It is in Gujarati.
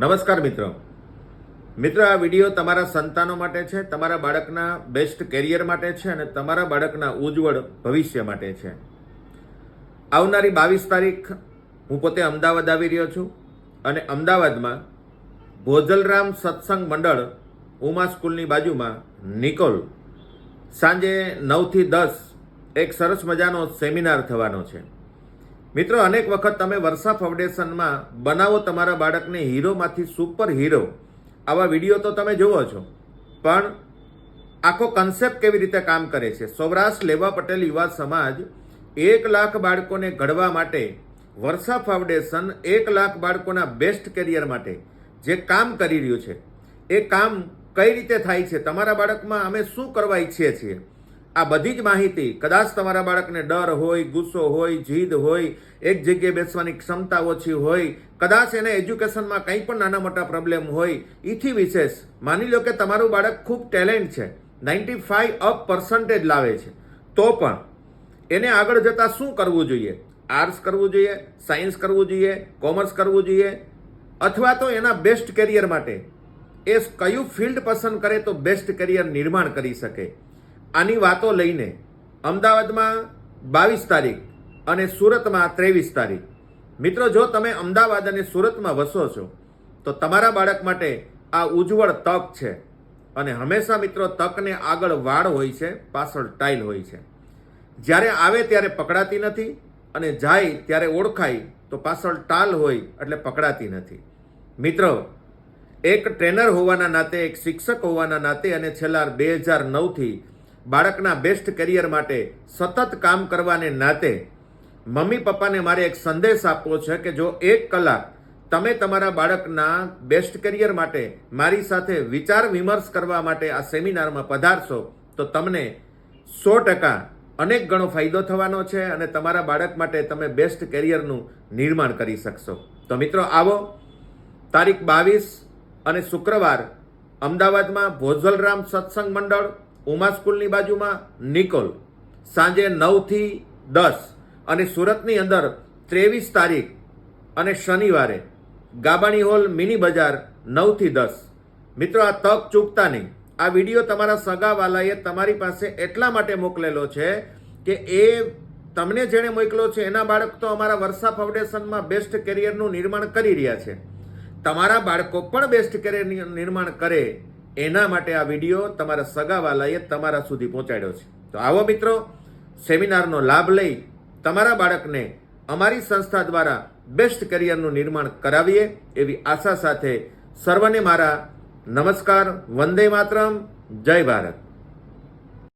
નમસ્કાર મિત્રો. મિત્રો, આ વીડિયો તમારા સંતાનો માટે છે, તમારા બાળકના બેસ્ટ કેરિયર માટે છે અને તમારા બાળકના ઉજ્જવળ ભવિષ્ય માટે છે. આવનારી બાવીસ તારીખ હું પોતે અમદાવાદ આવી રહ્યો છું અને અમદાવાદમાં ભોજલરામ સત્સંગ મંડળ ઉમા સ્કૂલની બાજુમાં નિકોલ સાંજે નવથી દસ એક સરસ મજાનો સેમિનાર થવાનો છે. મિત્રો, અનેક વખત તમે વર્ષા ફાઉન્ડેશનમાં બનાવો તમારા બાળકને હીરોમાંથી સુપર હીરો આવા વીડિયો તો તમે જુઓ છો. પણ આખો કન્સેપ્ટ કેવી રીતે કામ કરે છે? સૌરાષ્ટ્ર લેવા પટેલ યુવા સમાજ એક લાખ બાળકોને ઘડવા માટે, વર્ષા ફાઉન્ડેશન એક લાખ બાળકોના બેસ્ટ કેરિયર માટે જે કામ કરી રહ્યું છે. એ કામ કઈ રીતે થાય છે? તમારા બાળકમાં અમે શું કરવા ઈચ્છીએ છીએ? આ બધી જ માહિતી કદાચ તમારા બાળકને ડર હોય, ગુસ્સો હોય, જીદ હોય, એક જગ્યાએ બેસવાની ક્ષમતા ઓછી હોય, કદાચ એને એજ્યુકેશનમાં કંઈ પણ નાના મોટા પ્રોબ્લેમ હોય એથી વિશેષ માની લો કે તમારું બાળક ખૂબ ટેલેન્ટ છે, નાઇન્ટી ફાઈવ અપ પર્સન્ટેજ લાવે છે, તો પણ એને આગળ જતાં શું કરવું જોઈએ? આર્ટ્સ કરવું જોઈએ, સાયન્સ કરવું જોઈએ, કોમર્સ કરવું જોઈએ, અથવા તો એના બેસ્ટ કેરિયર માટે. એ કયું ફિલ્ડ પસંદ કરે તો બેસ્ટ કેરિયર નિર્માણ કરી શકે? આની વાતો લઈને અમદાવાદમાં બાવીસ તારીખ અને સુરતમાં ત્રેવીસ તારીખ. મિત્રો, જો તમે અમદાવાદ અને સુરતમાં વસો છો, તો તમારા બાળક માટે આ ઉજ્જવળ તક છે. અને હંમેશા મિત્રો, તકને આગળ વાળ હોય છે, પાછળ ટાઇલ હોય છે. જ્યારે આવે ત્યારે પકડાતી નથી અને જાય ત્યારે ઓળખાય તો પાછળ ટાલ હોય એટલે પકડાતી નથી. મિત્રો, એક ટ્રેનર હોવાના નાતે, એક શિક્ષક હોવાના નાતે અને છેલ્લા બે હજાર નવથી બાળકના બેસ્ટ કરિયર માટે સતત કામ કરવાને નાતે મમ્મી પપ્પાને મારે એક સંદેશ આપવો છે કે જો એક કલાક તમે તમારા બાળકના બેસ્ટ કરિયર માટે મારી સાથે વિચાર વિમર્શ કરવા માટે આ સેમિનારમાં પધારશો, તો તમને સો ટકા અનેક ગણો ફાયદો થવાનો છે અને તમારા બાળક માટે તમે બેસ્ટ કેરિયરનું નિર્માણ કરી શકશો. તો મિત્રો આવો, તારીખ બાવીસ અને શુક્રવાર અમદાવાદમાં ભોજલરામ સત્સંગ મંડળ ઉમા સ્કૂલની બાજુમાં નિકોલ. સાંજે નવથી દસ અને સુરતની અંદર ત્રેવીસ તારીખ અને શનિવારે ગાબાણી હોલ મિની બજાર નવથી દસ. મિત્રો, આ તક ચૂકતા નહીં. આ વીડિયો તમારા સગાવાલાએ તમારી પાસે એટલા માટે મોકલેલો છે કે એ તમને જેણે મોકલો છે, એના બાળક તો અમારા વર્ષા ફાઉન્ડેશનમાં બેસ્ટ કેરિયરનું નિર્માણ કરી રહ્યા છે. તમારા બાળકો પણ બેસ્ટ કેરિયર નિર્માણ કરે એના માટે આ વીડિયો તમારા સગાવાલાએ તમારા સુધી પહોંચાડ્યો છે. તો આવો મિત્રો, સેમિનારનો લાભ લઈ તમારા બાળકને અમારી સંસ્થા દ્વારા બેસ્ટ કરિયરનું નિર્માણ કરાવીએ એવી આશા સાથે સર્વને મારા નમસ્કાર, વંદે માતરમ, જય ભારત.